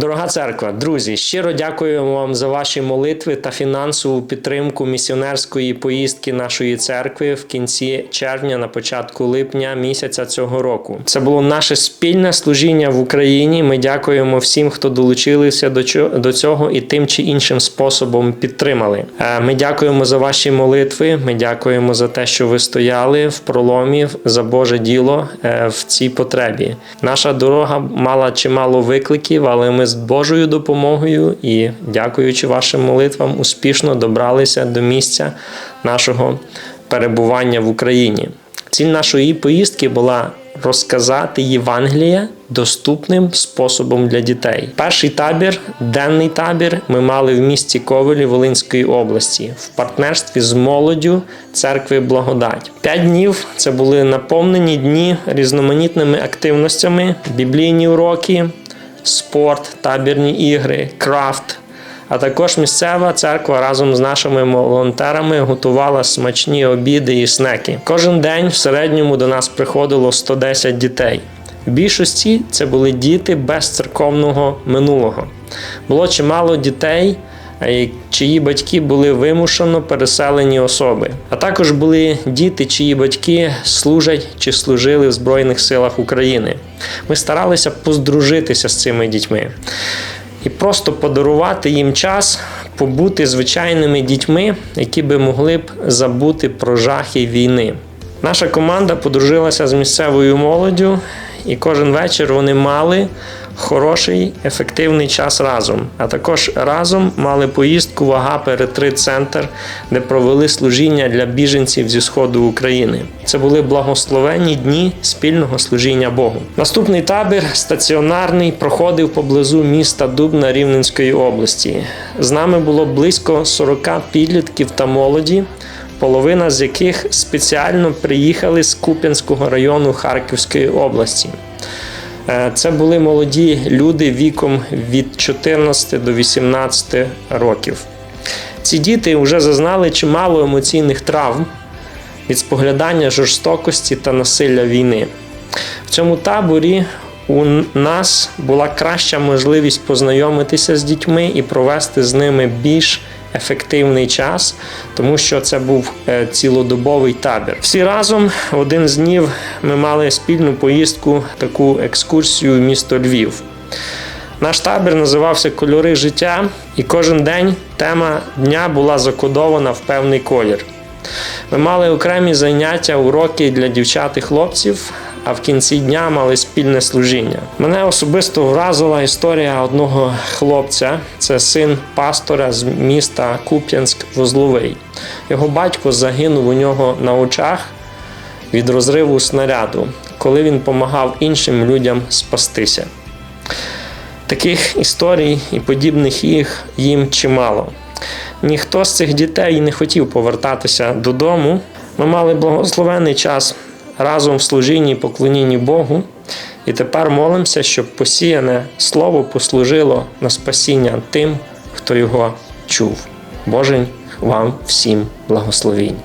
Дорога церква, друзі, щиро дякуємо вам за ваші молитви та фінансову підтримку місіонерської поїздки нашої церкви в кінці червня на початку липня місяця цього року. Це було наше спільне служіння в Україні. Ми дякуємо всім, хто долучилися до цього і тим чи іншим способом підтримали. Е, Ми дякуємо за ваші молитви. Ми дякуємо за те, що ви стояли в проломі за Боже діло е, в цій потребі. Наша дорога мала чимало викликів, але ми з Божою допомогою і дякуючи вашим молитвам, успішно добралися до місця нашого перебування в Україні. Ціль нашої поїздки була розказати Євангелія доступним способом для дітей. Перший табір, денний табір, ми мали в місті Ковелі Волинської області в партнерстві з молоддю церкви Благодать. П'ять днів це були наповнені дні різноманітними активностями, біблійні уроки, спорт, табірні ігри, крафт. А також місцева церква разом з нашими волонтерами готувала смачні обіди і снеки. Кожен день в середньому до нас приходило 110 дітей. В більшості це були діти без церковного минулого. Було чимало дітей, чиї батьки були вимушено переселені особи. А також були діти, чиї батьки служать чи служили в Збройних силах України. Ми старалися поздружитися з цими дітьми і просто подарувати їм час побути звичайними дітьми, які би могли б забути про жахи війни. Наша команда подружилася з місцевою молоддю, і кожен вечір вони мали хороший, ефективний час разом. А також разом мали поїздку в Агапи ретрит центр, де провели служіння для біженців зі сходу України. Це були благословенні дні спільного служіння Богу. Наступний табір стаціонарний проходив поблизу міста Дубна Рівненської області. З нами було близько 40 підлітків та молоді половина з яких спеціально приїхали з Куп'янського району Харківської області. Е, Це були молоді люди віком від 14 до 18 років. Ці діти вже зазнали чимало емоційних травм від споглядання жорстокості та насилля війни. В цьому таборі у нас була краща можливість познайомитися з дітьми і провести з ними більш ефективний час, тому що це був е, цілодобовий табір. Всі разом один з днів ми мали спільну поїздку, таку екскурсію в місто Львів. Наш табір називався Кольори життя, і кожен день тема дня була закодована в певний колір. Ми мали окремі заняття, уроки для дівчат і хлопців, а в кінці дня мали спільне служіння. Мене особисто вразила історія одного хлопця. Це син пастора з міста Куп'янськ-Вузловий. Його батько загинув у нього на очах від розриву снаряду, коли він допомагав іншим людям спастися. Таких історій і подібних їх їм чимало. Ніхто з цих дітей не хотів повертатися додому. Ми мали благословений час разом в служінні і поклонінні Богу. І тепер молимося, щоб посіяне слово послужило на спасіння тим, хто його чув. Божень вам всім благословінь.